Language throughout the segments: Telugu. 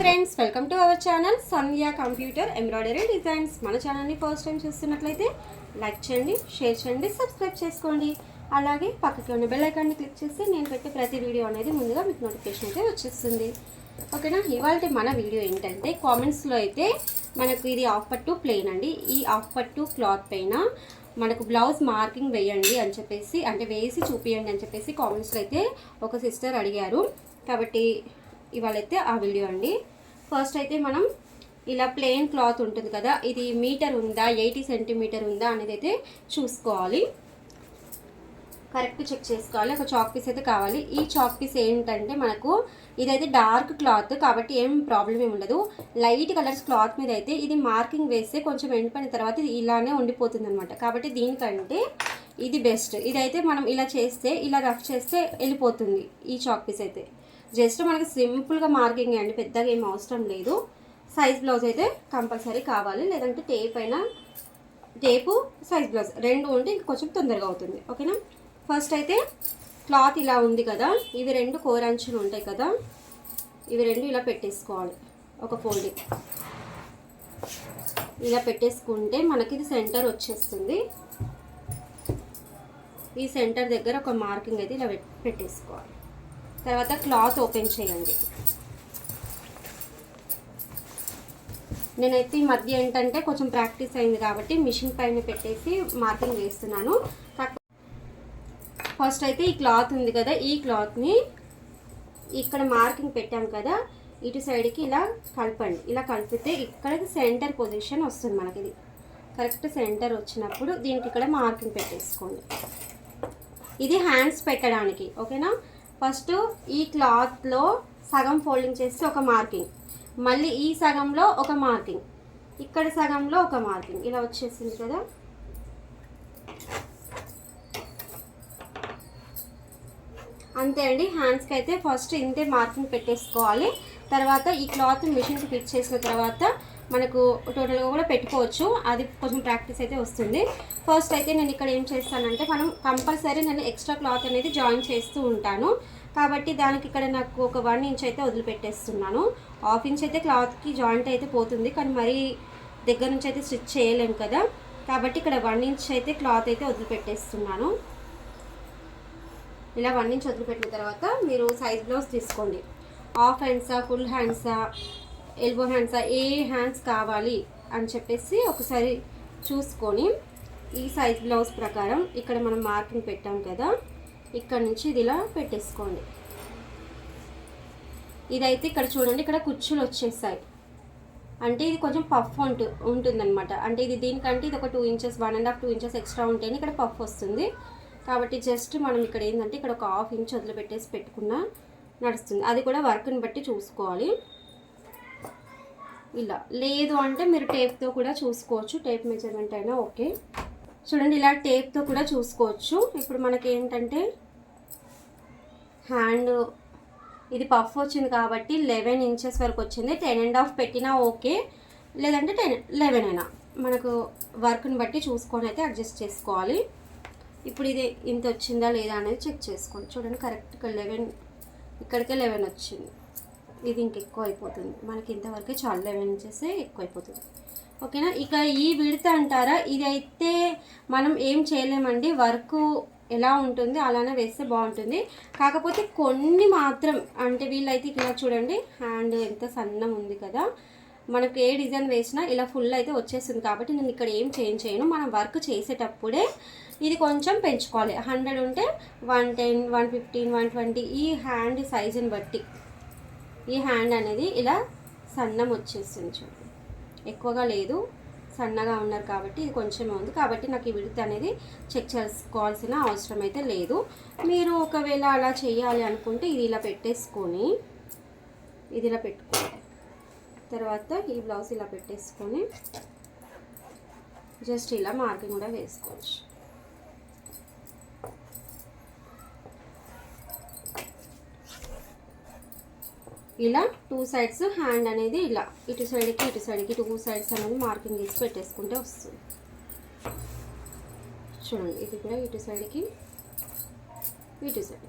Friends welcome to our channel Sandhya computer embroidery designs మన ఛానల్ని ఫస్ట్ టైం చూస్తున్నట్లయితే లైక్ చేయండి షేర్ చేయండి సబ్స్క్రైబ్ చేసుకోండి. అలాగే పక్కకి ఉన్న బెల్ ఐకాన్ని క్లిక్ చేసి నేను పెట్టే ప్రతి వీడియో అనేది ముందుగా మీకు నోటిఫికేషన్ అయితే వచ్చేస్తుంది. ఓకేనా? ఇవాళ మన వీడియో ఏంటంటే కామెంట్స్లో అయితే మనకు ఇది ఆఫ్ పట్టు ప్లెయిన్ అండి. ఈ ఆఫ్ పట్టు క్లాత్ పైన మనకు బ్లౌజ్ మార్కింగ్ వేయండి అని చెప్పేసి అంటే వేసి చూపియండి అని చెప్పేసి కామెంట్స్లో అయితే ఒక సిస్టర్ అడిగారు. కాబట్టి ఇవాళైతే ఆ వీడియో అండి. ఫస్ట్ అయితే మనం ఇలా ప్లెయిన్ క్లాత్ ఉంటుంది కదా ఇది మీటర్ ఉందా ఎయిటీ సెంటీమీటర్ ఉందా అనేది అయితే చూసుకోవాలి. కరెక్ట్ చెక్ చేసుకోవాలి. ఒక చాక్ పీస్ అయితే కావాలి. ఈ చాక్ పీస్ ఏంటంటే మనకు ఇదైతే డార్క్ క్లాత్ కాబట్టి ఏం ప్రాబ్లం ఏమి ఉండదు. లైట్ కలర్స్ క్లాత్ మీద అయితే ఇది మార్కింగ్ వేస్తే కొంచెం ఎండిపోయిన తర్వాత ఇది ఇలానే ఉండిపోతుంది అనమాట కాబట్టి దీనికంటే ఇది బెస్ట్ ఇదైతే మనం ఇలా చేస్తే ఇలా రఫ్ చేస్తే వెళ్ళిపోతుంది ఈ చాక్ పీస్ అయితే. జస్ట్ మనకి సింపుల్గా మార్కింగ్ అండి పెద్దగా ఏం అవసరం లేదు. సైజ్ బ్లౌజ్ అయితే కంపల్సరీ కావాలి లేదంటే టేప్ అయినా టేపు సైజ్ బ్లౌజ్ రెండు ఉంటే ఇంకా కొంచెం తొందరగా అవుతుంది. ఓకేనా? ఫస్ట్ అయితే క్లాత్ ఇలా ఉంది కదా ఇవి రెండు కోరంచులు ఉంటాయి కదా ఇవి రెండు ఇలా పెట్టేసుకోవాలి. ఒక ఫోల్డింగ్. ఇలా పెట్టేసుకుంటే మనకి ఇది సెంటర్ వచ్చేస్తుంది. ఈ సెంటర్ దగ్గర ఒక మార్కింగ్ అయితే ఇలా పెట్టేసుకోవాలి. తర్వాత క్లాత్ ఓపెన్ చేయండి. నేనైతే ఈ మధ్య ఏంటంటే కొంచెం ప్రాక్టీస్ అయింది కాబట్టి మిషన్ పైన పెట్టేసి మార్కింగ్ వేస్తున్నాను కాకపోతే ఫస్ట్ అయితే ఈ క్లాత్ ఉంది కదా ఈ క్లాత్ని ఇక్కడ మార్కింగ్ పెట్టాం కదా ఇటు సైడ్కి ఇలా కలపండి. ఇలా కలిపితే ఇక్కడికి సెంటర్ పొజిషన్ వస్తుంది మనకి ఇది కరెక్ట్ సెంటర్ వచ్చినప్పుడు దీనికి ఇక్కడ మార్కింగ్ పెట్టేసుకోండి. ఇది హ్యాండ్స్ పెట్టడానికి ఓకేనా? ఫస్ట్ ఈ క్లాత్లో సగం ఫోల్డింగ్ చేస్తే ఒక మార్కింగ్. మళ్ళీ ఈ సగంలో ఒక మార్కింగ్. ఇక్కడ సగంలో ఒక మార్కింగ్. ఇలా వచ్చేసింది కదా. అంతే అండి. హ్యాండ్స్కి అయితే ఫస్ట్ ఇంతే మార్కింగ్ పెట్టేసుకోవాలి. తర్వాత ఈ క్లాత్ మిషన్కి ఫిట్ చేసిన తర్వాత మనకు టోటల్గా కూడా పెట్టుకోవచ్చు. అది కొంచెం ప్రాక్టీస్ అయితే వస్తుంది. ఫస్ట్ అయితే నేను ఇక్కడ ఏం చేస్తానంటే మనం కంపల్సరీ నేను ఎక్స్ట్రా క్లాత్ అనేది జాయిన్ చేస్తూ ఉంటాను. కాబట్టి దానికి ఇక్కడ నాకు ఒక వన్ ఇంచ్ అయితే వదిలిపెట్టేస్తున్నాను. హాఫ్ ఇంచ్ అయితే క్లాత్కి జాయింట్ అయితే పోతుంది. కానీ మరీ దగ్గర నుంచి అయితే స్టిచ్ చేయలేము కదా. కాబట్టి ఇక్కడ వన్ ఇంచ్ అయితే క్లాత్ అయితే వదిలిపెట్టేస్తున్నాను. ఇలా వన్ ఇంచ్ వదిలిపెట్టిన తర్వాత మీరు సైజ్ బ్లౌజ్ తీసుకోండి. హాఫ్ హ్యాండ్సా ఫుల్ హ్యాండ్సా ఎల్బో హ్యాండ్స్ ఏ హ్యాండ్స్ కావాలి అని చెప్పేసి ఒకసారి చూసుకొని ఈ సైజ్ బ్లౌజ్ ప్రకారం ఇక్కడ మనం మార్కింగ్ పెట్టాం కదా ఇక్కడ నుంచి ఇది ఇలా పెట్టేసుకోండి. ఇదైతే ఇక్కడ చూడండి ఇక్కడ కుచ్చులు వచ్చేసాయి. అంటే ఇది కొంచెం పఫ్ ఉంటు ఉంటుందన్నమాట. అంటే ఇది దీనికంటే ఇది ఒక two inches one and half two inches extra ఉంటేనే ఇక్కడ పఫ్ వస్తుంది. కాబట్టి జస్ట్ మనం ఇక్కడ ఏంటంటే ఇక్కడ ఒక హాఫ్ ఇంచ్ వదిలిపెట్టేసి పెట్టుకున్నా నడుస్తుంది. అది కూడా వర్క్ని బట్టి చూసుకోవాలి. ఇలా. లేదు అంటే మీరు టేప్తో కూడా చూసుకోవచ్చు. టేప్ మెజర్మెంట్ అయినా ఓకే. చూడండి ఇలా టేప్తో కూడా చూసుకోవచ్చు. ఇప్పుడు మనకి ఏంటంటే హ్యాండ్ ఇది పఫ్ వచ్చింది కాబట్టి లెవెన్ ఇంచెస్ వరకు వచ్చింది. టెన్ అండ్ హాఫ్ పెట్టినా ఓకే. లేదంటే టెన్ లెవెన్ అయినా. మనకు వర్క్ని బట్టి చూసుకొని అయితే అడ్జస్ట్ చేసుకోవాలి. ఇప్పుడు ఇది ఇంత వచ్చిందా లేదా అనేది చెక్ చేసుకోండి చూడండి కరెక్ట్గా లెవెన్ ఇక్కడికే లెవెన్ వచ్చింది. ఇది ఇంక ఎక్కువ అయిపోతుంది. మనకి ఇంతవరకే చాలా లెవెన్ ఇంచెస్ ఎక్కువ అయిపోతుంది. ఓకేనా? ఇక ఈ విడత అంటారా? ఇదైతే మనం ఏం చేయలేమండి. వర్క్ ఎలా ఉంటుంది అలానే వేస్తే బాగుంటుంది. కాకపోతే కొన్ని మాత్రం అంటే వీళ్ళైతే ఇలా చూడండి హ్యాండ్ ఎంత సన్నం ఉంది కదా. మనకు ఏ డిజైన్ వేసినా ఇలా ఫుల్ అయితే వచ్చేస్తుంది కాబట్టి నేను ఇక్కడ ఏం చేంజ్ చేయను. మనం వర్క్ చేసేటప్పుడే ఇది కొంచెం పెంచుకోవాలి. హండ్రెడ్ ఉంటే one ten one fifteen one twenty ఈ హ్యాండ్ సైజుని బట్టి. ఈ హ్యాండ్ అనేది ఇలా సన్నం వచ్చేస్తుంది చూడండి ఎక్కువగా లేదు సన్నగా ఉన్నారు కాబట్టి ఇది కొంచెమే ఉంది. కాబట్టి నాకు ఈ విడత అనేది చెక్ చేసుకోవాల్సిన అవసరం అయితే లేదు. మీరు ఒకవేళ అలా చేయాలి అనుకుంటే ఇది ఇలా పెట్టేసుకొని ఇది ఇలా పెట్టుకోండి. తర్వాత ఈ బ్లౌజ్ ఇలా పెట్టేసుకొని జస్ట్ ఇలా మార్కింగ్ కూడా వేసుకోవచ్చు. ఇలా టూ సైడ్స్ హ్యాండ్ అనేది ఇలా ఇటు సైడ్కి ఇటు సైడ్కి టూ సైడ్స్ అనేది మార్కింగ్ చేసి పెట్టేసుకుంటే వస్తుంది. చూడండి ఇది కూడా ఇటు సైడ్కి ఇటు సైడ్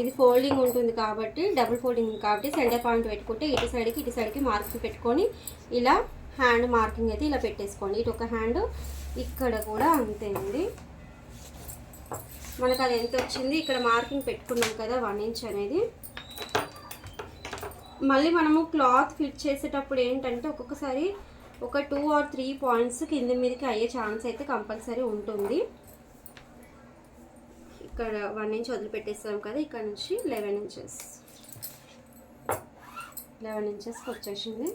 ఇది ఫోల్డింగ్ ఉంటుంది కాబట్టి డబుల్ ఫోల్డింగ్ కాబట్టి సెంటర్ పాయింట్ పెట్టుకుంటే ఇటు సైడ్కి ఇటు సైడ్కి మార్కింగ్ పెట్టుకొని ఇలా హ్యాండ్ మార్కింగ్ అయితే ఇలా పెట్టేసుకోండి. ఇటు ఒక హ్యాండ్ ఇక్కడ కూడా అంతే అండి. మనకు అది ఎంత వచ్చింది? ఇక్కడ మార్కింగ్ పెట్టుకున్నాం కదా వన్ ఇంచ్ అనేది. మళ్ళీ మనము క్లాత్ ఫిట్ చేసేటప్పుడు ఏంటంటే ఒక్కొక్కసారి ఒక టూ ఆర్ త్రీ పాయింట్స్ కింద మీదకి అయ్యే ఛాన్స్ అయితే కంపల్సరీ ఉంటుంది. ఇక్కడ వన్ ఇంచ్ వదిలిపెట్టేస్తాం కదా ఇక్కడ నుంచి లెవెన్ ఇంచెస్. లెవెన్ ఇంచెస్కి వచ్చేసింది.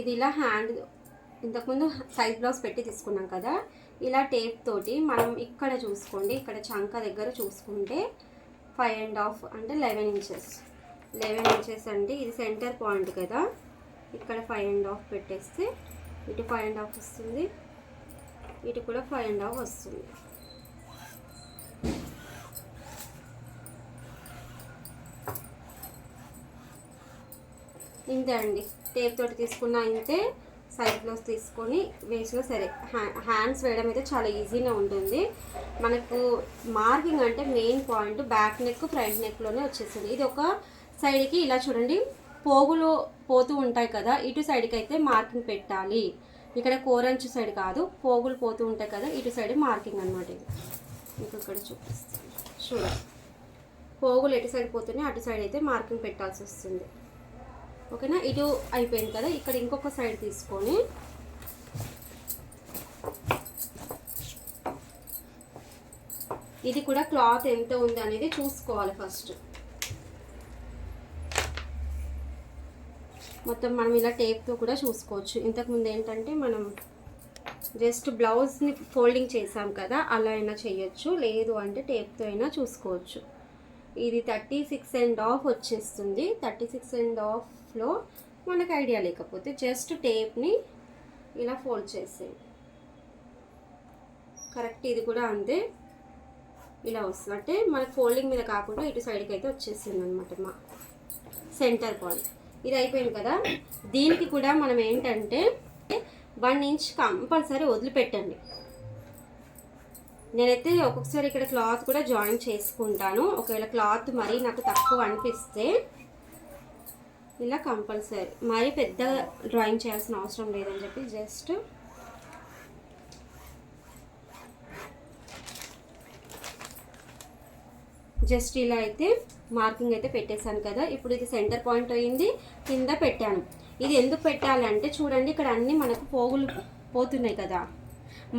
ఇది ఇలా హ్యాండ్ ఇంతకుముందు సైజ్ బ్లౌజ్ పెట్టి తీసుకున్నాం కదా ఇలా టేప్ తోటి మనం ఇక్కడ చూసుకోండి ఇక్కడ చంక దగ్గర చూసుకుంటే ఫైవ్ అండ్ హాఫ్ అంటే లెవెన్ ఇంచెస్. లెవెన్ ఇంచెస్ అంటే ఇది సెంటర్ పాయింట్ కదా. ఇక్కడ ఫైవ్ అండ్ హాఫ్ పెట్టేస్తే ఇటు ఫైవ్ అండ్ హాఫ్ వస్తుంది ఇటు కూడా ఫైవ్ అండ్ హాఫ్ వస్తుంది. ఇంతే అండి. టేప్ తోటి తీసుకున్న ఇంతే. సైడ్ బ్లౌజ్ తీసుకొని వేసినా సరే హ్యాండ్స్ వేయడం అయితే చాలా ఈజీగా ఉంటుంది. మనకు మార్కింగ్ అంటే main point back neck front నెక్లోనే వచ్చేస్తుంది. ఇది ఒక సైడ్కి ఇలా చూడండి పోగులు పోతూ ఉంటాయి కదా ఇటు సైడ్కి అయితే మార్కింగ్ పెట్టాలి. ఇక్కడ కోరంచు సైడ్ కాదు పోగులు పోతూ ఉంటాయి కదా ఇటు సైడ్ మార్కింగ్ అనమాట ఇది. మీకు ఇక్కడ చూపిస్తాను. చూడండి. పోగులు ఎటు సైడ్ పోతున్నాయి అటు సైడ్ అయితే మార్కింగ్ పెట్టాల్సి వస్తుంది. ఓకేనా? ఇటు అయిపోయింది కదా? ఇక్కడ ఇంకొక సైడ్ తీసుకొని. ఇది కూడా క్లాత్ ఎంత ఉంది అనేది చూసుకోవాలి ఫస్ట్. మొత్తం మనం ఇలా టేప్తో కూడా చూసుకోవచ్చు. ఇంతకుముందు ఏంటంటే మనం జస్ట్ బ్లౌజ్ని ఫోల్డింగ్ చేసాం కదా అలా అయినా చేయొచ్చు. లేదు అంటే టేప్తో అయినా చూసుకోవచ్చు. ఇది థర్టీ సిక్స్ అండ్ ఆఫ్ వచ్చేస్తుంది. థర్టీ సిక్స్ అండ్ ఆఫ్ హాఫ్లో మనకు ఐడియా లేకపోతే జస్ట్ టేప్ని ఇలా ఫోల్డ్ చేసేయండి కరెక్ట్ ఇది కూడా అంతే. ఇలా వస్తుంది. అంటే మనకు ఫోల్డింగ్ మీద కాకుండా ఇటు సైడ్కి అయితే వచ్చేసింది అనమాట మా సెంటర్ పాయింట్. ఇది అయిపోయింది కదా. దీనికి కూడా మనం ఏంటంటే వన్ ఇంచ్ కంపల్సరీ వదిలిపెట్టండి. నేనైతే ఒక్కొక్కసారి ఇక్కడ క్లాత్ కూడా జాయిన్ చేసుకుంటాను. ఒకవేళ క్లాత్ మరీ నాకు తక్కువ అనిపిస్తే ఇలా కంపల్సరీ. మరీ పెద్ద డ్రాయింగ్ చేయాల్సిన అవసరం లేదని చెప్పి జస్ట్ జస్ట్ ఇలా అయితే మార్కింగ్ అయితే పెట్టేశాను కదా. ఇప్పుడు ఇది సెంటర్ పాయింట్ అయింది కింద పెట్టాను. ఇది ఎందుకు పెట్టాలంటే చూడండి ఇక్కడ అన్నీ మనకు పోగులు పోతున్నాయి కదా.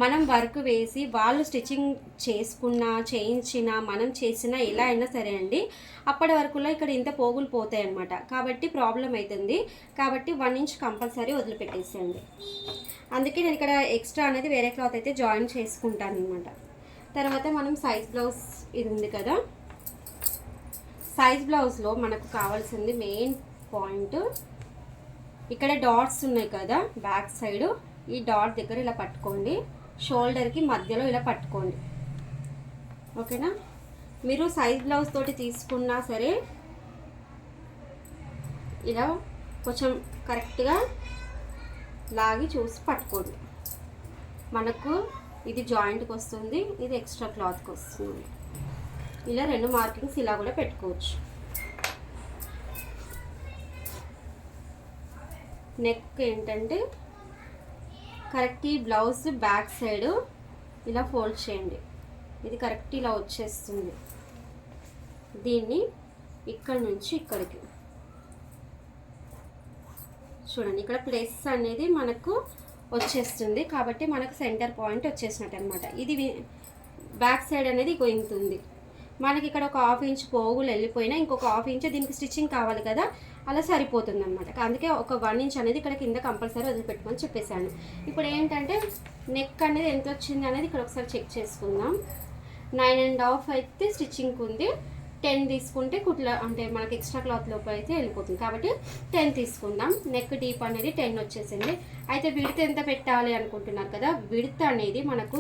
మనం వర్క్ వేసి వాళ్ళు స్టిచ్చింగ్ చేసుకున్నా చేయించినా మనం చేసినా ఎలా అయినా సరే అండి అప్పటి వరకులో ఇక్కడ ఇంత పోగులు పోతాయి అన్నమాట కాబట్టి ప్రాబ్లం అవుతుంది కాబట్టి వన్ ఇంచ్ కంపల్సరీ వదిలిపెట్టేసేయండి. అందుకే నేను ఇక్కడ ఎక్స్ట్రా అనేది వేరే క్లాత్ అయితే జాయిన్ చేసుకుంటాను అనమాట తర్వాత మనం సైజ్ బ్లౌజ్ ఇది ఉంది కదా. సైజ్ బ్లౌజ్లో మనకు కావాల్సింది మెయిన్ పాయింట్ ఇక్కడ డాట్స్ ఉన్నాయి కదా బ్యాక్ సైడ్. ఈ డాట్ దగ్గర ఇలా పట్టుకోండి. షోల్డర్కి మధ్యలో ఇలా పట్టుకోండి. ఓకేనా? మీరు సైజ్ బ్లౌజ్ తోటి తీసుకున్నా సరే ఇలా కొంచెం కరెక్ట్గా లాగి చూసి పట్టుకోండి. మనకు ఇది జాయింట్కి వస్తుంది ఇది ఎక్స్ట్రా క్లాత్కి వస్తుంది. ఇలా రెండు మార్కింగ్స్ ఇలా కూడా పెట్టుకోవచ్చు. నెక్ ఏంటంటే కరెక్ట్ ఈ బ్లౌజ్ బ్యాక్ సైడ్ ఇలా ఫోల్డ్ చేయండి. ఇది కరెక్ట్ ఇలా వచ్చేస్తుంది. దీన్ని ఇక్కడ నుంచి ఇక్కడికి. చూడండి ఇక్కడ ప్లేస్ అనేది మనకు వచ్చేస్తుంది. కాబట్టి మనకు సెంటర్ పాయింట్ వచ్చేసినట్టు అనమాట ఇది బ్యాక్ సైడ్ అనేది గొంతుంది మనకి ఇక్కడ ఒక హాఫ్ ఇంచ్ పోగులు వెళ్ళిపోయినా ఇంకొక హాఫ్ ఇంచ్ దీనికి స్టిచ్చింగ్ కావాలి కదా. అలా సరిపోతుంది అనమాట అందుకే ఒక వన్ ఇంచ్ అనేది ఇక్కడ కింద కంపల్సరీ వదిలిపెట్టుకొని చెప్పేశాను. ఇప్పుడు ఏంటంటే నెక్ అనేది ఎంత వచ్చింది అనేది ఇక్కడ ఒకసారి చెక్ చేసుకుందాం. నైన్ అండ్ హాఫ్ అయితే స్టిచ్చింగ్ ఉంది. టెన్ తీసుకుంటే కుట్ల అంటే మనకి ఎక్స్ట్రా క్లాత్ లోపల అయితే వెళ్ళిపోతుంది. కాబట్టి టెన్ తీసుకుందాం. నెక్ డీప్ అనేది టెన్ వచ్చేసింది. అయితే విడత ఎంత పెట్టాలి అనుకుంటున్నారు కదా? విడత అనేది మనకు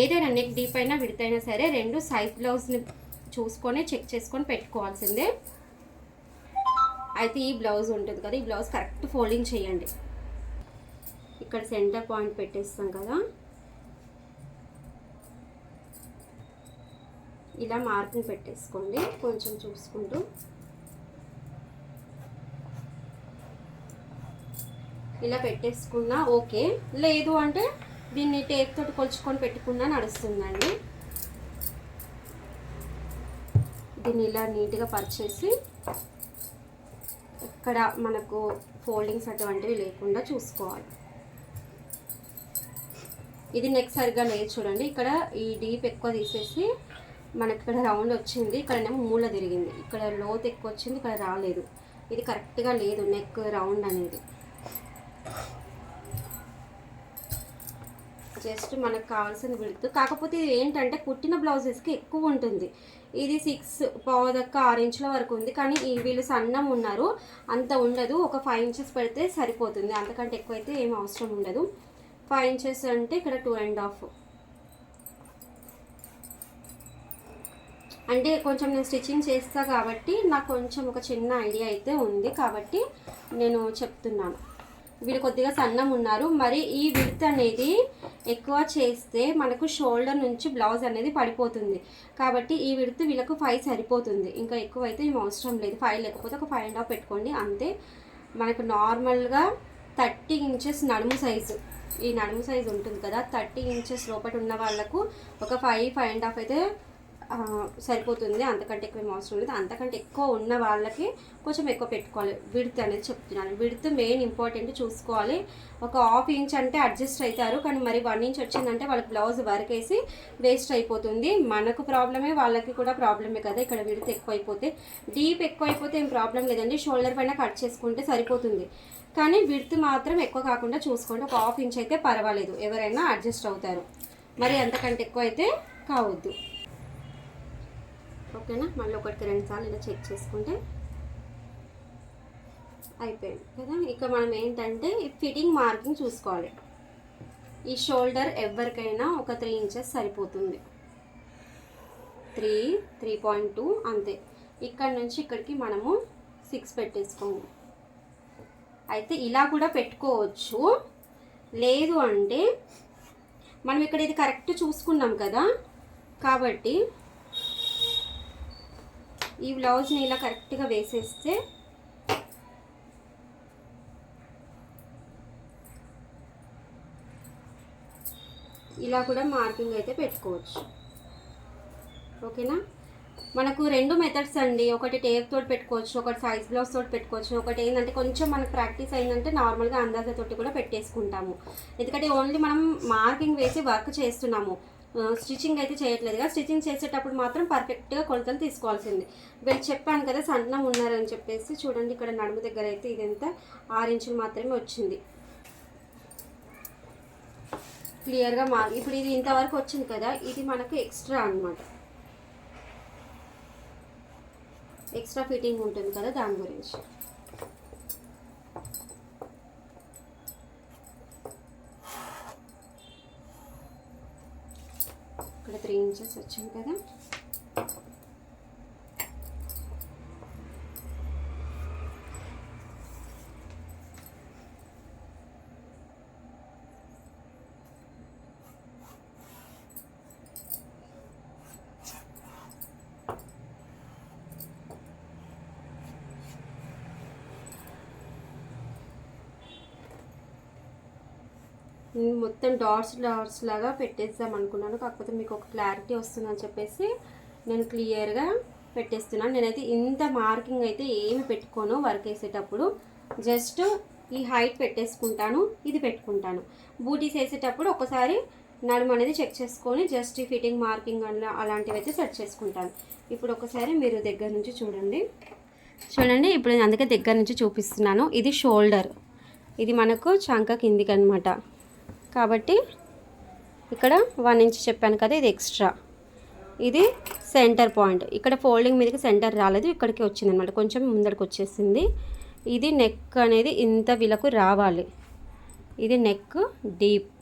ఏదైనా నెక్ డీప్ అయినా విడత అయినా సరే రెండు సైజ్ బ్లౌజ్ని చూసుకొని చెక్ చేసుకొని పెట్టుకోవాల్సిందే. అయితే ఈ బ్లౌజ్ ఉంటుంది కదా ఈ బ్లౌజ్ కరెక్ట్ ఫోల్డింగ్ చేయండి. ఇక్కడ సెంటర్ పాయింట్ పెట్టేస్తాం కదా. ఇలా మార్కింగ్ పెట్టేసుకోండి కొంచెం చూసుకుంటూ. ఇలా పెట్టేసుకున్నా ఓకే. లేదు అంటే దీన్ని టేప్ తోటి కొలుచుకొని పెట్టుకున్నా నడుస్తుందండి. దీన్ని ఇలా నీట్గా పరిచేసి ఇక్కడ మనకు ఫోల్డింగ్స్ అటువంటివి లేకుండా చూసుకోవాలి. ఇది నెక్ సరిగ్గా లేదు చూడండి. ఇక్కడ ఈ డీప్ ఎక్కువ తీసేసి మనకి ఇక్కడ రౌండ్ వచ్చింది. ఇక్కడనేమో మూల తిరిగింది. ఇక్కడ లోత్ ఎక్కువ వచ్చింది. ఇక్కడ రాలేదు. ఇది కరెక్ట్గా లేదు నెక్ రౌండ్ అనేది. జస్ట్ మనకు కావాల్సిన విడుతు కాకపోతే ఇది ఏంటంటే కుట్టిన బ్లౌజెస్కి ఎక్కువ ఉంటుంది. ఇది సిక్స్ పావుదక్క ఆరు ఇంచుల వరకు ఉంది. కానీ ఈ వీళ్ళు సన్నం ఉన్నారు. అంత ఉండదు. ఒక ఫైవ్ ఇంచెస్ పెడితే సరిపోతుంది. అంతకంటే ఎక్కువ అయితే ఏం అవసరం ఉండదు. ఫైవ్ ఇంచెస్ అంటే ఇక్కడ టూ అండ్ హాఫ్ అంటే కొంచెం నేను స్టిచ్చింగ్ చేస్తా కాబట్టి నాకు కొంచెం ఒక చిన్న ఐడియా అయితే ఉంది. కాబట్టి నేను చెప్తున్నాను. వీళ్ళు కొద్దిగా సన్నం ఉన్నారు. మరి ఈ విడ్త్ అనేది ఎక్కువ చేస్తే మనకు షోల్డర్ నుంచి బ్లౌజ్ అనేది పడిపోతుంది. కాబట్టి ఈ విడ్త్ వీళ్ళకు ఫైవ్ సరిపోతుంది. ఇంకా ఎక్కువ అయితే ఏం అవసరం లేదు. ఫైవ్ లేకపోతే ఒక ఫైవ్ అండ్ హాఫ్ పెట్టుకోండి. అంతే. మనకు నార్మల్గా థర్టీ ఇంచెస్ నడుము సైజు ఈ నడుము సైజు ఉంటుంది కదా. థర్టీ ఇంచెస్ లోపల ఉన్న వాళ్ళకు ఒక ఫైవ్ ఫైవ్ అండ్ హాఫ్ అయితే సరిపోతుంది అంతకంటే ఎక్కువ ఏం అవసరం లేదు. అంతకంటే ఎక్కువ ఉన్న వాళ్ళకి కొంచెం ఎక్కువ పెట్టుకోవాలి. విడత్ అనేది చెప్తున్నాను. విడత్ మెయిన్ ఇంపార్టెంట్ చూసుకోవాలి. ఒక హాఫ్ ఇంచ్ అంటే అడ్జస్ట్ అవుతారు. కానీ మరి వన్ ఇంచ్ వచ్చిందంటే వాళ్ళకి బ్లౌజ్ వర్క్ వేసి వేస్ట్ అయిపోతుంది. మనకు ప్రాబ్లమే వాళ్ళకి కూడా ప్రాబ్లమే కదా ఇక్కడ విడత్ ఎక్కువ అయిపోతే డీప్ ఎక్కువ అయిపోతే ఏం ప్రాబ్లం లేదండి. షోల్డర్ పైన కట్ చేసుకుంటే సరిపోతుంది. కానీ విడ్త్ మాత్రం ఎక్కువ కాకుండా చూసుకోండి. ఒక హాఫ్ ఇంచ్ అయితే పర్వాలేదు. ఎవరైనా అడ్జస్ట్ అవుతారు. మరి అంతకంటే ఎక్కువ అయితే కావద్దు. ఓకేనా? మళ్ళీ ఒకటికి రెండు సార్లు ఇలా చెక్ చేసుకుంటే అయిపోయింది కదా? ఇక మనం ఏంటంటే ఫిట్టింగ్ మార్కింగ్ చూసుకోవాలి. ఈ షోల్డర్ ఎవరికైనా ఒక త్రీ ఇంచెస్ సరిపోతుంది. త్రీ త్రీ పాయింట్ టూ అంతే. ఇక్కడ నుంచి ఇక్కడికి మనము సిక్స్ పెట్టేసుకోండి అయితే ఇలా కూడా పెట్టుకోవచ్చు. లేదు అంటే మనం ఇక్కడ ఇది కరెక్ట్ చూసుకున్నాం కదా? కాబట్టి ఈ బ్లౌజ్ని ఇలా కరెక్ట్గా వేసేస్తే ఇలా కూడా మార్కింగ్ అయితే పెట్టుకోవచ్చు. ఓకేనా? మనకు రెండు మెథడ్స్ అండి. ఒకటి టేప్ తోటి పెట్టుకోవచ్చు ఒకటి సైజ్ బ్లౌజ్ తోటి పెట్టుకోవచ్చు. ఒకటి ఏంటంటే కొంచెం మనకు ప్రాక్టీస్ అయిందంటే నార్మల్గా అందాజతోటి కూడా పెట్టేసుకుంటాము. ఎందుకంటే ఓన్లీ మనం మార్కింగ్ వేసి వర్క్ చేస్తున్నాము. స్టిచ్చింగ్ అయితే చేయట్లేదుగా. స్టిచ్చింగ్ చేసేటప్పుడు మాత్రం పర్ఫెక్ట్గా కొలతలు తీసుకోవాల్సింది. వీళ్ళు చెప్పాను కదా సన్నం ఉన్నారని చెప్పేసి చూడండి ఇక్కడ నడుము దగ్గర అయితే ఇదంతా ఆరు ఇంచులు మాత్రమే వచ్చింది. క్లియర్గా మా ఇప్పుడు ఇది ఇంతవరకు వచ్చింది కదా ఇది మనకు ఎక్స్ట్రా అన్నమాట. ఎక్స్ట్రా ఫిట్టింగ్ ఉంటుంది కదా దాని గురించి. ఇక్కడ త్రీ ఇంచెస్ వచ్చింది కదా. మొత్తం డాట్స్ డాట్స్ లాగా పెట్టేద్దాం అనుకున్నాను. కాకపోతే మీకు ఒక క్లారిటీ వస్తుందని చెప్పేసి నేను క్లియర్గా పెట్టేస్తున్నాను. నేనైతే ఇంత మార్కింగ్ అయితే ఏమి పెట్టుకోను వర్క్ వేసేటప్పుడు జస్ట్ ఈ హైట్ పెట్టేసుకుంటాను ఇది పెట్టుకుంటాను. బూటీస్ వేసేటప్పుడు ఒకసారి నడుము అనేది చెక్ చేసుకొని జస్ట్ ఈ ఫిట్టింగ్ మార్కింగ్ అలా అలాంటివి అయితే సెట్ చేసుకుంటాను. ఇప్పుడు ఒకసారి మీరు దగ్గర నుంచి చూడండి. చూడండి ఇప్పుడు నేను అందుకే దగ్గర నుంచి చూపిస్తున్నాను. ఇది షోల్డర్ ఇది మనకు చంక కిందికి అనమాట కాబట్టి ఇక్కడ వన్ ఇంచ్ చెప్పాను కదా ఇది ఎక్స్ట్రా ఇది సెంటర్ పాయింట్ ఇక్కడ ఫోల్డింగ్ మీదకి సెంటర్ రాలేదు ఇక్కడికి వచ్చింది అనమాట కొంచెం ముందరికి వచ్చేసింది. ఇది నెక్ అనేది ఇంత వీళ్ళకు రావాలి. ఇది నెక్ డీప్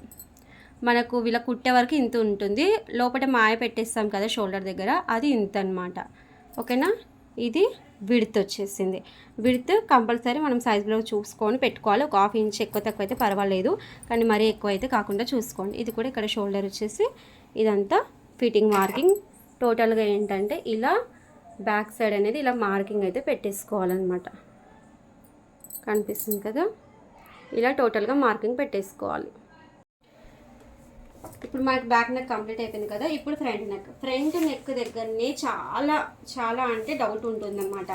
మనకు వీళ్ళ కుట్టే వరకు ఇంత ఉంటుంది. లోపల మాయ పెట్టేస్తాం కదా షోల్డర్ దగ్గర. అది ఇంత అనమాట ఓకేనా? ఇది విడ్త్ వచ్చేసింది. విడ్త్ కంపల్సరీ మనం సైజులో చూసుకొని పెట్టుకోవాలి. ఒక హాఫ్ ఇంచ్ ఎక్కువ తక్కువ అయితే పర్వాలేదు. కానీ మరీ ఎక్కువ అయితే కాకుండా చూసుకోండి. ఇది కూడా ఇక్కడ షోల్డర్ వచ్చేసి ఇదంతా ఫిట్టింగ్ మార్కింగ్. టోటల్గా ఏంటంటే ఇలా బ్యాక్ సైడ్ అనేది ఇలా మార్కింగ్ అయితే పెట్టేసుకోవాలన్నమాట. కనిపిస్తుంది కదా? ఇలా టోటల్గా మార్కింగ్ పెట్టేసుకోవాలి. ఇప్పుడు మనకి బ్యాక్ నెక్ కంప్లీట్ అయిపోయింది కదా ఇప్పుడు ఫ్రంట్ నెక్. ఫ్రంట్ నెక్ దగ్గరనే చాలా చాలా అంటే డౌట్ ఉంటుందన్నమాట.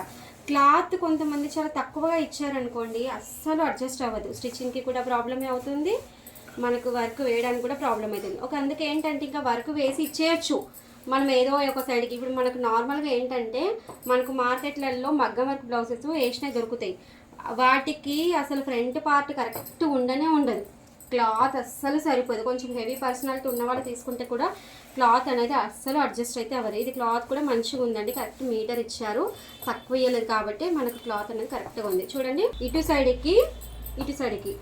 క్లాత్ కొంతమంది చాలా తక్కువగా ఇచ్చారనుకోండి అస్సలు అడ్జస్ట్ అవ్వదు. స్టిచ్చింగ్కి కూడా ప్రాబ్లమే అవుతుంది మనకు వర్క్ వేయడానికి కూడా ప్రాబ్లం అవుతుంది ఒక అందుకే ఏంటంటే ఇంకా వర్క్ వేసి ఇచ్చేయచ్చు. మనం ఏదో ఒక సైడ్కి ఇప్పుడు మనకు నార్మల్గా ఏంటంటే మనకు మార్కెట్లలో మగ్గం వర్క్ బ్లౌజెస్ వేసినవి దొరుకుతాయి. వాటికి అసలు ఫ్రంట్ పార్ట్ కరెక్ట్ ఉండనే ఉండదు. క్లాత్ అస్సలు సరిపోదు. కొంచెం హెవీ పర్సనాలిటీ ఉన్నవాళ్ళు తీసుకుంటే కూడా క్లాత్ అనేది అస్సలు అడ్జస్ట్ అయితే అవ్వదు. ఇది క్లాత్ కూడా మంచిగా ఉందండి. కరెక్ట్ మీటర్ ఇచ్చారు. తక్కువ ఇవ్వలేదు కాబట్టి మనకు క్లాత్ అనేది కరెక్ట్గా ఉంది. చూడండి ఇటు సైడ్కి ఇటు సైడ్కి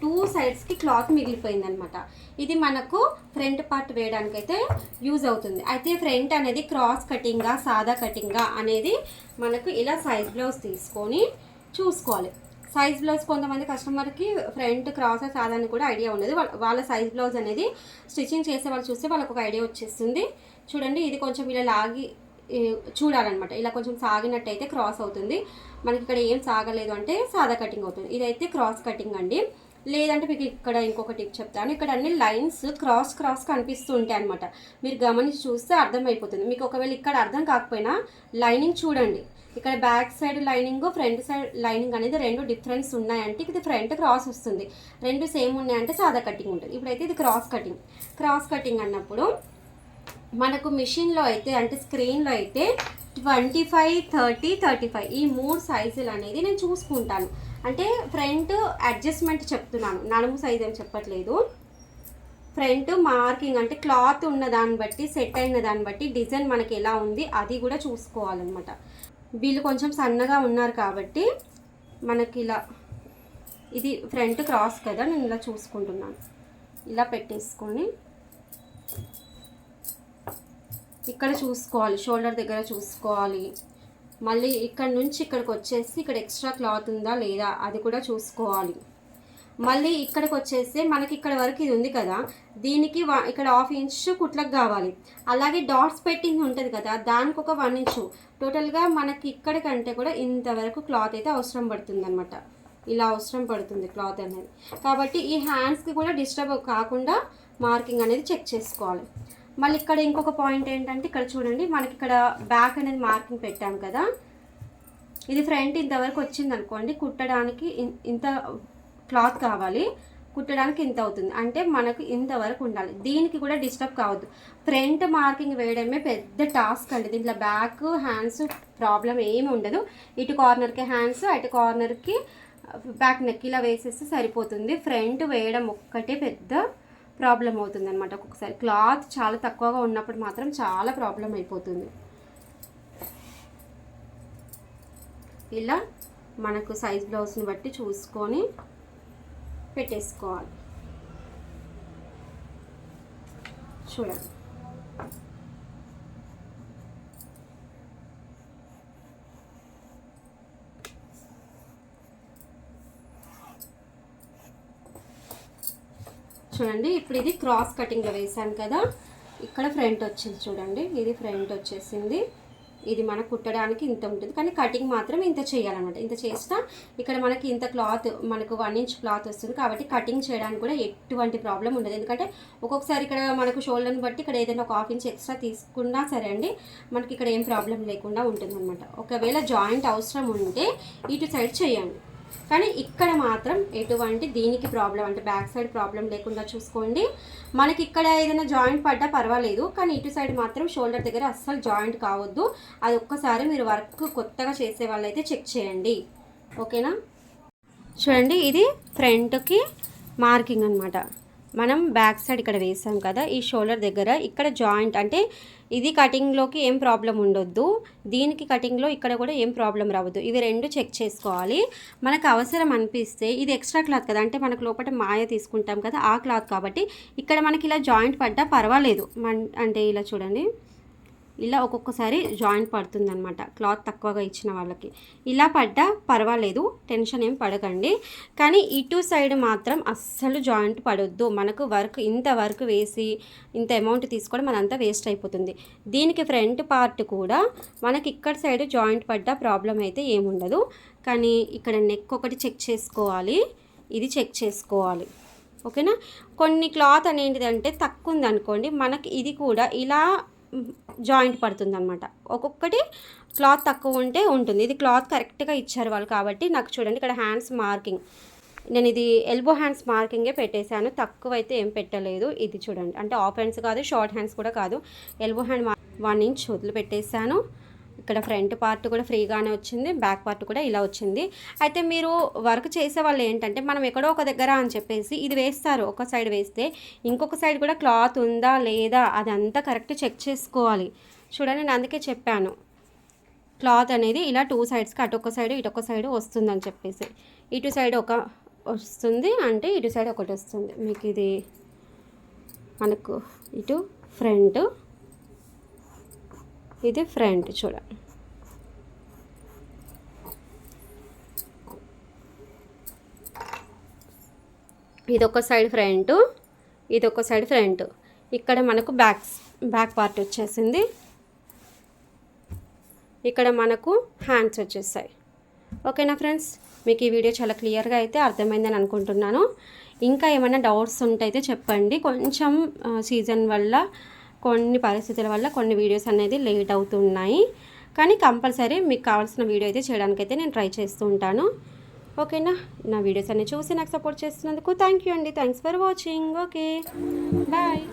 టూ సైడ్స్కి క్లాత్ మిగిలిపోయింది అనమాట ఇది మనకు ఫ్రంట్ పార్ట్ వేయడానికైతే యూజ్ అవుతుంది. అయితే ఫ్రంట్ అనేది క్రాస్ కటింగా సాదా కటింగా అనేది మనకు ఇలా సైజ్ బ్లౌజ్ తీసుకొని చూసుకోవాలి. సైజ్ బ్లౌజ్ కొంతమంది కస్టమర్కి ఫ్రంట్ క్రాస్ అదని కూడా ఐడియా ఉండదు. వాళ్ళ సైజ్ బ్లౌజ్ అనేది స్టిచ్చింగ్ చేసే వాళ్ళు చూస్తే వాళ్ళకు ఒక ఐడియా వచ్చేస్తుంది. చూడండి ఇది కొంచెం ఇలా లాగి చూడాలన్నమాట. ఇలా కొంచెం సాగినట్టయితే క్రాస్ అవుతుంది. మనకి ఇక్కడ ఏం సాగలేదు అంటే సాదా కటింగ్ అవుతుంది. ఇదైతే క్రాస్ కటింగ్ అండి. లేదంటే మీకు ఇక్కడ ఇంకొక టిప్ చెప్తాను. ఇక్కడ అన్ని లైన్స్ క్రాస్ క్రాస్ కనిపిస్తూ ఉంటాయి అనమాట మీరు గమనించి చూస్తే అర్థమైపోతుంది. మీకు ఒకవేళ ఇక్కడ అర్థం కాకపోయినా లైనింగ్ చూడండి. ఇక్కడ back side lining front side lining అనేది రెండు డిఫరెన్స్ ఉన్నాయంటే ఇది ఫ్రంట్ క్రాస్ వస్తుంది. రెండు సేమ్ ఉన్నాయంటే సాదా కటింగ్ ఉంటుంది. ఇప్పుడైతే ఇది క్రాస్ కటింగ్. క్రాస్ కటింగ్ అన్నప్పుడు మనకు మిషన్లో అయితే అంటే స్క్రీన్లో అయితే twenty five thirty thirty five ఈ మూడు సైజులు అనేది నేను చూసుకుంటాను. అంటే ఫ్రంట్ అడ్జస్ట్మెంట్ చెప్తున్నాను. నడుము సైజ్ అని చెప్పట్లేదు. ఫ్రంట్ మార్కింగ్ అంటే క్లాత్ ఉన్న దాన్ని బట్టి సెట్ అయిన దాన్ని బట్టి డిజైన్ మనకి ఎలా ఉంది అది కూడా చూసుకోవాలన్నమాట. వీళ్ళు కొంచెం సన్నగా ఉన్నారు కాబట్టి మనకి ఇలా ఇది ఫ్రంట్ క్రాస్ కదా నేను ఇలా చూసుకుంటున్నాను. ఇలా పెట్టేసుకొని ఇక్కడ చూసుకోవాలి షోల్డర్ దగ్గర చూసుకోవాలి. మళ్ళీ ఇక్కడ నుంచి ఇక్కడికి వచ్చేసి ఇక్కడ ఎక్స్ట్రా క్లాత్ ఉందా లేదా అది కూడా చూసుకోవాలి. మళ్ళీ ఇక్కడికి వచ్చేస్తే మనకి ఇక్కడ వరకు ఇది ఉంది కదా. దీనికి వా- ఇక్కడ హాఫ్ ఇంచ్ కుట్లకు కావాలి. అలాగే డాట్స్ పెట్టింగ్ ఉంటుంది కదా దానికి ఒక వన్ ఇంచు. టోటల్గా మనకి ఇక్కడ కంటే కూడా ఇంతవరకు క్లాత్ అయితే అవసరం పడుతుంది అనమాట ఇలా అవసరం పడుతుంది క్లాత్ అనేది. కాబట్టి ఈ హ్యాండ్స్కి కూడా డిస్టర్బ్ కాకుండా మార్కింగ్ అనేది చెక్ చేసుకోవాలి. మళ్ళీ ఇక్కడ ఇంకొక పాయింట్ ఏంటంటే ఇక్కడ చూడండి మనకి ఇక్కడ బ్యాక్ అనేది మార్కింగ్ పెట్టాం కదా. ఇది ఫ్రంట్ ఇంతవరకు వచ్చింది అనుకోండి కుట్టడానికి ఇన్- ఇంత క్లాత్ కావాలి కుట్టడానికి ఇంత అవుతుంది. అంటే మనకు ఇంతవరకు ఉండాలి. దీనికి కూడా డిస్టర్బ్ కావద్దు. ఫ్రంట్ మార్కింగ్ వేయడమే పెద్ద టాస్క్ అండి. దీంట్లో బ్యాక్ హ్యాండ్స్ ప్రాబ్లం ఏమి ఉండదు. ఇటు కార్నర్కి హ్యాండ్స్ అటు కార్నర్కి బ్యాక్ నెక్ ఇలా వేసేస్తే సరిపోతుంది. ఫ్రంట్ వేయడం ఒక్కటే పెద్ద ప్రాబ్లం అవుతుంది అనమాట ఒక్కొక్కసారి. క్లాత్ చాలా తక్కువగా ఉన్నప్పుడు మాత్రం చాలా ప్రాబ్లం అయిపోతుంది. ఇలా మనకు సైజ్ బ్లౌజ్ని బట్టి చూసుకొని పెట్టేసుకోవాలి. చూడండి. చూడండి ఇప్పుడు ఇది క్రాస్ కటింగ్లో వేసాను కదా. ఇక్కడ ఫ్రంట్ వచ్చింది చూడండి ఇది ఫ్రంట్ వచ్చేసింది. ఇది మనకు కుట్టడానికి ఇంత ఉంటుంది. కానీ కటింగ్ మాత్రం ఇంత చేయాలన్నమాట. ఇంత చేస్తా ఇక్కడ మనకి ఇంత క్లాత్ మనకు వన్ ఇంచ్ క్లాత్ వస్తుంది. కాబట్టి కటింగ్ చేయడానికి కూడా ఎటువంటి ప్రాబ్లం ఉండదు. ఎందుకంటే ఒక్కొక్కసారి ఇక్కడ మనకు షోల్డర్ని బట్టి ఇక్కడ ఏదైనా ఒక హాఫ్ ఇంచ్ ఎక్స్ట్రా తీసుకున్నా సరే అండి మనకి ఇక్కడ ఏం ప్రాబ్లం లేకుండా ఉంటుంది అనమాట ఒకవేళ జాయింట్ అవసరం ఉంటే ఇటు సైడ్ చేయండి. కానీ ఇక్కడ మాత్రం ఎటువంటి దీనికి ప్రాబ్లం అంటే బ్యాక్ సైడ్ ప్రాబ్లం లేకుండా చూసుకోండి. మనకి ఇక్కడ ఏదైనా జాయింట్ పడ్డా పర్వాలేదు కానీ ఇటు సైడ్ మాత్రం షోల్డర్ దగ్గర అస్సలు జాయింట్ కావద్దు. అది ఒక్కసారి మీరు వర్క్ కొత్తగా చేసే వాళ్ళైతే చెక్ చేయండి. ఓకేనా చూడండి ఇది ఫ్రంట్కి మార్కింగ్ అనమాట మనం బ్యాక్ సైడ్ ఇక్కడ వేసాం కదా ఈ షోల్డర్ దగ్గర. ఇక్కడ జాయింట్ అంటే ఇది కటింగ్లోకి ఏం ప్రాబ్లం ఉండొద్దు. దీనికి కటింగ్లో ఇక్కడ కూడా ఏం ప్రాబ్లం రావద్దు. ఇవి రెండు చెక్ చేసుకోవాలి. మనకు అవసరం అనిపిస్తే ఇది ఎక్స్ట్రా క్లాత్ కదా అంటే మనకు లోపల మాయ తీసుకుంటాం కదా ఆ క్లాత్ కాబట్టి. ఇక్కడ మనకి ఇలా జాయింట్ పడ్డా పర్వాలేదు. మన్ అంటే ఇలా చూడండి. ఇలా ఒక్కొక్కసారి జాయింట్ పడుతుంది అనమాట క్లాత్ తక్కువగా ఇచ్చిన వాళ్ళకి. ఇలా పడ్డా పర్వాలేదు టెన్షన్ ఏం పడకండి. కానీ ఇటు సైడ్ మాత్రం అస్సలు జాయింట్ పడొద్దు. మనకు వర్క్ ఇంత వర్క్ వేసి ఇంత అమౌంట్ తీసుకోవడం మనంతా వేస్ట్ అయిపోతుంది. దీనికి ఫ్రంట్ పార్ట్ కూడా మనకి ఇక్కడ సైడ్ జాయింట్ పడ్డా ప్రాబ్లం అయితే ఏముండదు. కానీ ఇక్కడ నెక్ ఒకటి చెక్ చేసుకోవాలి. ఇది చెక్ చేసుకోవాలి. ఓకేనా? కొన్ని క్లాత్ అనేది అంటే తక్కువ ఉంది అనుకోండి మనకి ఇది కూడా ఇలా జాయింట్ పడుతుంది అనమాట ఒక్కొక్కటి క్లాత్ తక్కువ ఉంటే ఉంటుంది. ఇది క్లాత్ కరెక్ట్గా ఇచ్చారు వాళ్ళు కాబట్టి నాకు చూడండి ఇక్కడ హ్యాండ్స్ మార్కింగ్. నేను ఇది ఎల్బో హ్యాండ్స్ మార్కింగే పెట్టేశాను. తక్కువ అయితే ఏం పెట్టలేదు. ఇది చూడండి. అంటే ఆఫ్ హ్యాండ్స్ కాదు షార్ట్ హ్యాండ్స్ కూడా కాదు. ఎల్బో హ్యాండ్ వన్ ఇంచ్ వదిలి పెట్టేశాను ఇక్కడ ఫ్రంట్ పార్ట్ కూడా ఫ్రీగానే వచ్చింది బ్యాక్ పార్ట్ కూడా ఇలా వచ్చింది. అయితే మీరు వర్క్ చేసే వాళ్ళు ఏంటంటే మనం ఎక్కడో ఒక దగ్గర అని చెప్పేసి ఇది వేస్తారు ఒక సైడ్ వేస్తే ఇంకొక సైడ్ కూడా క్లాత్ ఉందా లేదా అదంతా కరెక్ట్ చెక్ చేసుకోవాలి. చూడండి నేను అందుకే చెప్పాను. క్లాత్ అనేది ఇలా టూ సైడ్స్కి అటు ఒక సైడ్ ఇటు ఒక సైడ్ వస్తుందని చెప్పేసి. ఇటు సైడ్ ఒక వస్తుంది అంటే ఇటు సైడ్ ఒకటి వస్తుంది. మీకు ఇది మనకు ఇటు ఫ్రంట్ ఇది ఫ్రంట్ చూడండి. ఇది ఒక సైడ్ ఫ్రంట్ ఇది ఒక సైడ్ ఫ్రంట్. ఇక్కడ మనకు బ్యాక్ బ్యాక్ పార్ట్ వచ్చేసింది. ఇక్కడ మనకు హ్యాండ్స్ వచ్చేసాయి. ఓకేనా ఫ్రెండ్స్? మీకు ఈ వీడియో చాలా క్లియర్గా అయితే అర్థమైందని అనుకుంటున్నాను. ఇంకా ఏమైనా డౌట్స్ ఉంటే అయితే చెప్పండి. కొంచెం సీజన్ వల్ల కొన్ని పరిస్థితుల వల్ల కొన్ని వీడియోస్ అనేది లేట్ అవుతున్నాయి. కానీ కంపల్సరీ మీకు కావాల్సిన వీడియో అయితే చేయడానికైతే నేను ట్రై చేస్తూ ఉంటాను. ఓకేనా? నా వీడియోస్ అన్ని చూసి నాకు సపోర్ట్ చేస్తున్నందుకు థ్యాంక్ యూ అండి. Thanks for watching. Okay. Bye.